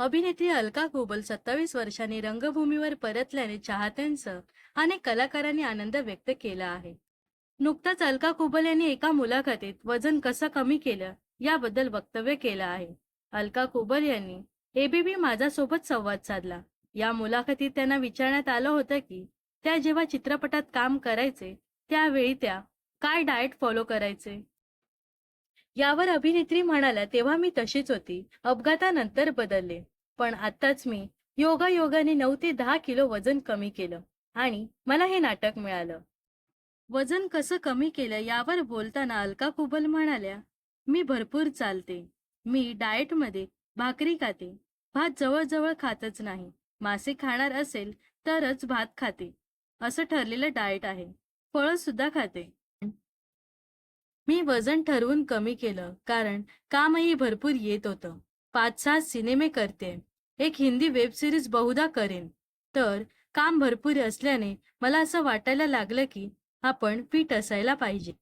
अभिनेत्री अलका कुबल सत्तावीस वर्षांनी रंगभूमीवर परतल्याने चाहत्यांचं अनेक कलाकारांनी आनंद व्यक्त केला आहे. नुकताच अलका कुबल यांनी एका मुलाखतीत वजन कसं कमी केलं याबद्दल वक्तव्य केलं आहे. अलका कुबल यांनी एबीबी माझ्यासोबत संवाद साधला. या मुलाखतीत त्यांना विचारण्यात आलं होतं की त्या जेव्हा चित्रपटात काम करायचे त्यावेळी त्या काय डाएट फॉलो करायचे? यावर अभिनेत्री म्हणाल्या तेव्हा मी तशीच होती. अपघातानंतर बदलले. पण आत्ताच मी योगा योगाने नऊ ते दहा किलो वजन कमी केलं आणि मला हे नाटक मिळालं. वजन कसं कमी केलं यावर बोलताना अलका कुबल म्हणाल्या मी भरपूर चालते. मी डाएटमध्ये भाकरी खाते. भात जवळजवळ खातच नाही. मासे खाणार असेल तरच भात खाते. असं ठरलेलं डाएट आहे. फळं सुद्धा खाते. मी वजन ठरवून कमी केलं कारण कामही भरपूर येत होतं. पाच सहा सिनेमे करते. एक हिंदी वेब सिरीज बहुधा करेन. तर काम भरपूर असल्याने मला असं वाटायला लागलं की आपण फिट असायला पाहिजे.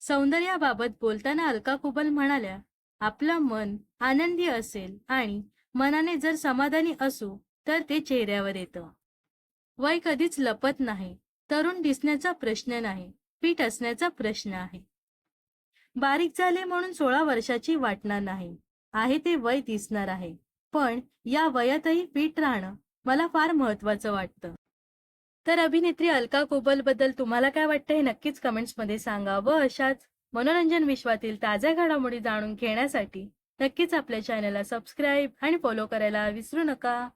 सौंदर्याबाबत बोलताना अलका कुबल म्हणाल्या आपलं मन आनंदी असेल आणि मनाने जर समाधानी असू तर ते चेहऱ्यावर येतं. वय कधीच लपत नाही. तरुण दिसण्याचा प्रश्न नाही. फिट असण्याचा प्रश्न आहे. बारीक झाले म्हणून सोळा वर्षाची वाटणार नाही. आहे ते वय दिसणार आहे. पण या वयातही फिट राहणं मला फार महत्वाचं वाटतं. तर अभिनेत्री अलका कोबलबद्दल तुम्हाला काय वाटतं हे नक्कीच कमेंट्समध्ये सांगा व अशाच मनोरंजन विश्वातील ताज्या घडामोडी जाणून घेण्यासाठी नक्कीच आपल्या चॅनलला सबस्क्राईब आणि फॉलो करायला विसरू नका.